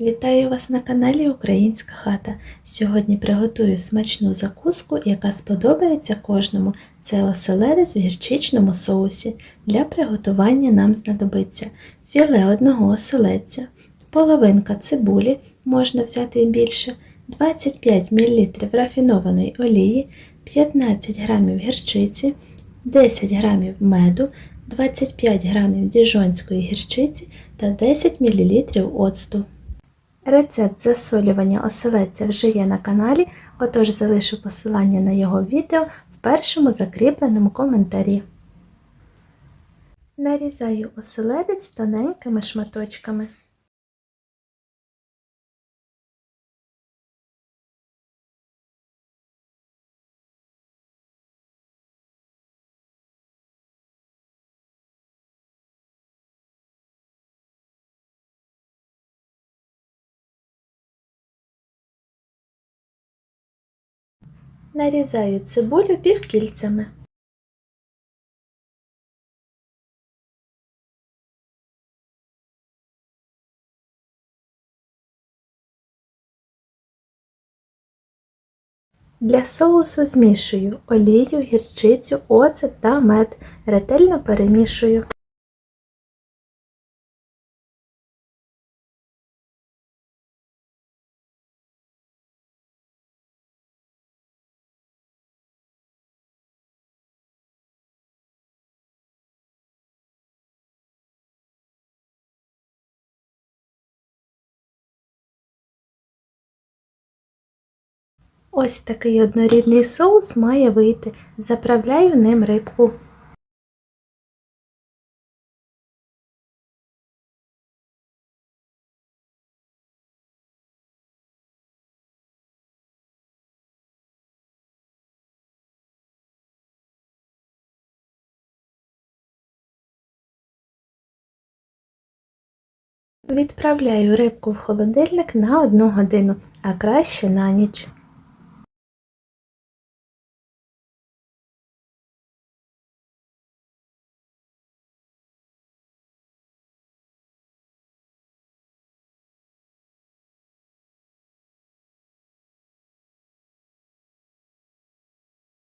Вітаю вас на каналі Українська хата. Сьогодні приготую смачну закуску, яка сподобається кожному. Це оселедець в гірчичному соусі. Для приготування нам знадобиться філе одного оселедця, половинка цибулі, можна взяти і більше, 25 мл рафінованої олії, 15 г гірчиці, 10 г меду, 25 г діжонської гірчиці та 10 мл оцту. Рецепт засолювання оселедця вже є на каналі, отож залишу посилання на його відео в першому закріпленому коментарі. Нарізаю оселедець тоненькими шматочками. Нарізаю цибулю півкільцями. Для соусу змішую олію, гірчицю, оцет та мед. Ретельно перемішую. Ось такий однорідний соус має вийти. Заправляю ним рибку. Відправляю рибку в холодильник на одну годину, а краще на ніч.